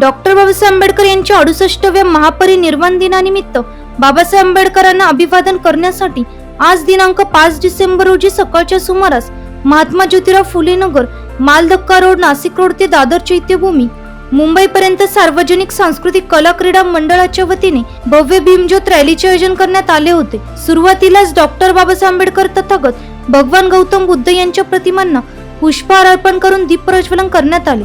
Doctor Babasaheb Ambedkar यांच्या अडुसष्टव्या महापरिनिर्वाण दिनानिमित्त बाबासाहेब आंबेडकरांना अभिवादन करण्यासाठी आज दिनांक पाच डिसेंबर रोजी सकाळच्या सुमारास महात्मा ज्योतिराव फुले नगर मालधक्का रोड नाशिक रोड ते दादर चैत्यभूमी मुंबईपर्यंत सार्वजनिक सांस्कृतिक कला क्रीडा मंडळाच्या वतीने भव्य भीमज्योत रॅलीचे आयोजन करण्यात आले होते. सुरुवातीलाच डॉक्टर बाबासाहेब आंबेडकर तथागत भगवान गौतम बुद्ध यांच्या प्रतिमांना पुष्पहार अर्पण करून दीप प्रज्वलन करण्यात आले.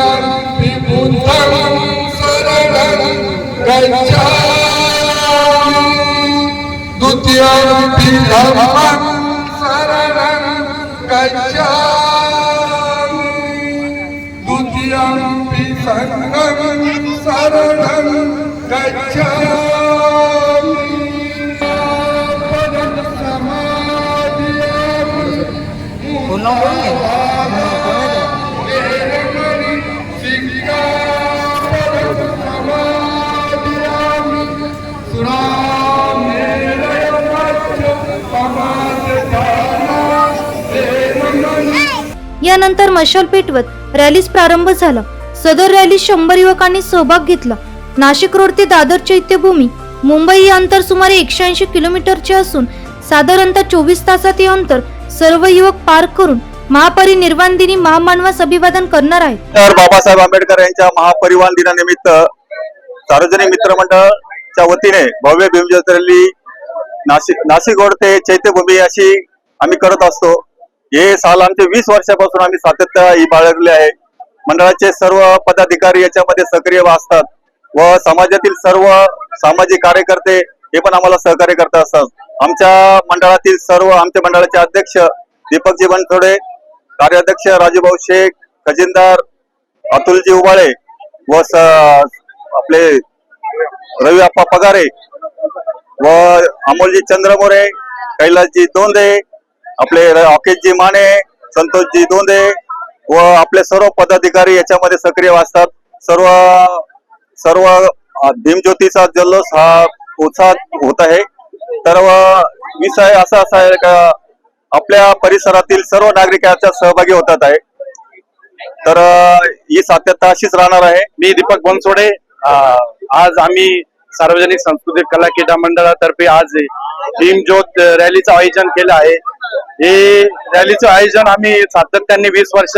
द्वितीयं बुद्धं शरणं गच्छामि द्वितीयं धम्मं शरणं गच्छामि द्वितीयं यानंतर मशाल पेटवत रॅलीस प्रारंभ झाला. सदर रॅलीत शंभर युवकांनी सहभाग घेतला. नाशिक रोड ते दादर चैत्यभूमी मुंबई हे अंतर सुमारे एकशे ऐंशी किलोमीटरचे असून साधारणतः चोवीस तासात हे अंतर सर्व युवक पार करून महापरिनिर्वाण दिनी महामानवास अभिवादन करणार आहे तर बाबासाहेब आंबेडकर यांच्या महापरिवार दिनानिमित्त सार्वजनिक मित्रमंडळच्या वतीने भव्य भीमज्योत रॅली नाशिक नाशिक रोड ते चैत्यभूमी अशी आम्ही करत असतो. हे साल आमचे वीस वर्षापासून आम्ही सातत्य ही बाळगले आहे. मंडळाचे सर्व पदाधिकारी याच्यामध्ये सक्रिय असतात व समाजातील सर्व सामाजिक कार्यकर्ते हे पण आम्हाला सहकार्य करत असतात. आमच्या मंडळातील सर्व आमच्या मंडळाचे अध्यक्ष दीपकजी बनथोडे कार्याध्यक्ष राजूभाऊ शेख खजिनदार अतुलजी उबाळे व स आपले रवी आप्पा पगारे व अमोलजी चंद्रमोरे कैलासजी दोंदे आपले र- अकेशजी माने संतोषजी दोंदे व आपले सर्व पदाधिकारी याच्यामध्ये सक्रिय असतात. सर्व सर्व भीमज्योतीचा जल्लोष हा उत्साहात होत आहे. तर विषय असा असा आहे का आपल्या परिसरातील सर्व नागरिकांच्या सहभागी होतात आहे. तर ही सात्यता अशीच राहणार आहे. मी दीपक बनसोडे आज आम्ही सार्वजनिक सांस्कृतिक कला क्रीडा मंडळातर्फे आज भीमज्योत रॅलीचं आयोजन केलं आहे. हे रॅलीचं आयोजन आम्ही सातत्याने वीस वर्ष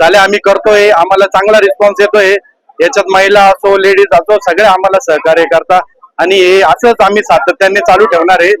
झाले आम्ही करतोय. आम्हाला चांगला रिस्पॉन्स येतोय. याच्यात महिला असो लेडीज असो सगळे आम्हाला सहकार्य करता. आणि हे असंच आम्ही सातत्याने चालू ठेवणार आहे.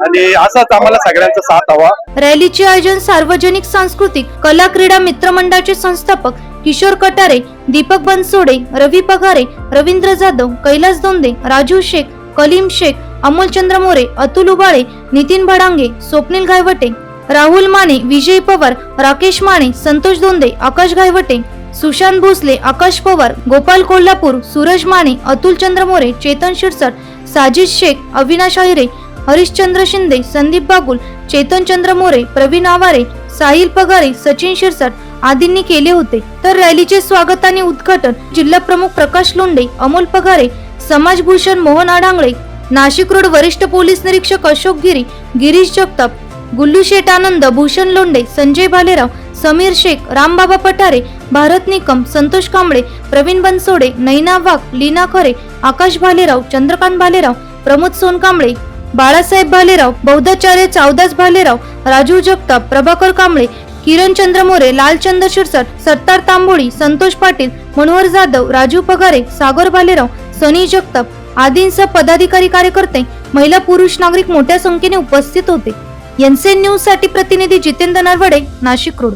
आणि असंच आम्हाला सगळ्यांचा साथ हवा. रॅलीचे आयोजन सार्वजनिक सांस्कृतिक कला क्रीडा मित्रमंडळाचे संस्थापक किशोर कटारे दीपक बनसोडे रवी पगारे रवींद्र जाधव कैलास दोंदे राजू शेख कलीम शेख अमोलचंद्र मोरे अतुल उबाळे नितीन भडांगे स्वप्नील घायवटे राहुल माने विजय पवार राकेश माने संतोष दोंदे आकाश घायवटे सुशांत भोसले आकाश पवार गोपाल कोल्हापूर सूरज माने अतुल चंद्र मोरे चेतन शिरसट साजिद शेख अविनाश अहिरे हरिश्चंद्र शिंदे संदीप बागुल चेतन चंद्र मोरे प्रवीण आवारे साहिल पगारे सचिन शिरसट आदींनी केले होते. तर रॅलीचे स्वागत आणि उद्घाटन जिल्हा प्रमुख प्रकाश लोंडे अमोल पगारे समाजभूषण मोहन आडांगळे नाशिक रोड वरिष्ठ पोलीस निरीक्षक अशोक गिरी गिरीश जगताप गुल्लू शेटानंद आनंद भूषण लोंडे संजय भालेराव समीर शेख रामबाबा पठारे भारत निकम संतोष कांबळे प्रवीण बनसोडे नैना वाघ लीना खरे आकाश भालेराव चंद्रकांत भालेराव प्रमोद सोनकांबळे बाळासाहेब भालेराव बौद्धाचार्य चावदास भालेराव राजू जगताप प्रभाकर कांबळे किरण चंद्र मोरे लालचंद्र शिरसट सत्तार तांबोळी संतोष पाटील मनोहर जाधव राजू पगारे सागर भालेराव सनी जगताप आदींसह पदाधिकारी कार्यकर्ते महिला पुरुष नागरिक मोठ्या संख्येने उपस्थित होते. एनसीएन न्यूजसाठी प्रतिनिधी जितेंद्र नरवडे नाशिक रोड.